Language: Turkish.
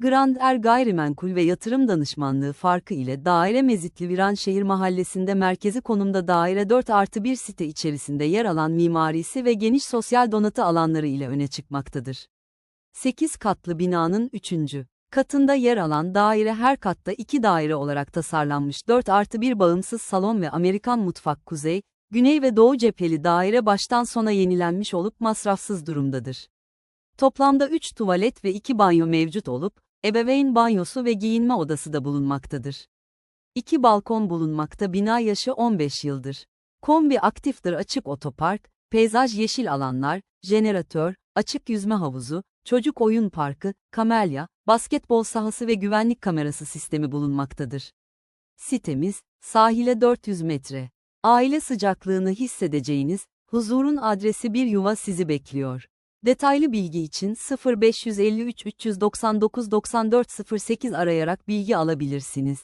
Grand Er Gayrimenkul ve Yatırım Danışmanlığı farkı ile daire mezitli Viranşehir Mahallesi'nde merkezi konumda daire 4 artı 1 site içerisinde yer alan mimarisi ve geniş sosyal donatı alanları ile öne çıkmaktadır. 8 katlı binanın 3. katında yer alan daire her katta 2 daire olarak tasarlanmış 4 artı 1 bağımsız salon ve Amerikan mutfak kuzey, güney ve doğu cepheli daire baştan sona yenilenmiş olup masrafsız durumdadır. Toplamda 3 tuvalet ve 2 banyo mevcut olup, ebeveyn banyosu ve giyinme odası da bulunmaktadır. 2 balkon bulunmakta bina yaşı 15 yıldır. Kombi aktiftir açık otopark, peyzaj yeşil alanlar, jeneratör, açık yüzme havuzu, çocuk oyun parkı, kamelya, basketbol sahası ve güvenlik kamerası sistemi bulunmaktadır. Sitemiz, sahile 400 metre. Aile sıcaklığını hissedeceğiniz, huzurun adresi bir yuva sizi bekliyor. Detaylı bilgi için 0553 399 9408 arayarak bilgi alabilirsiniz.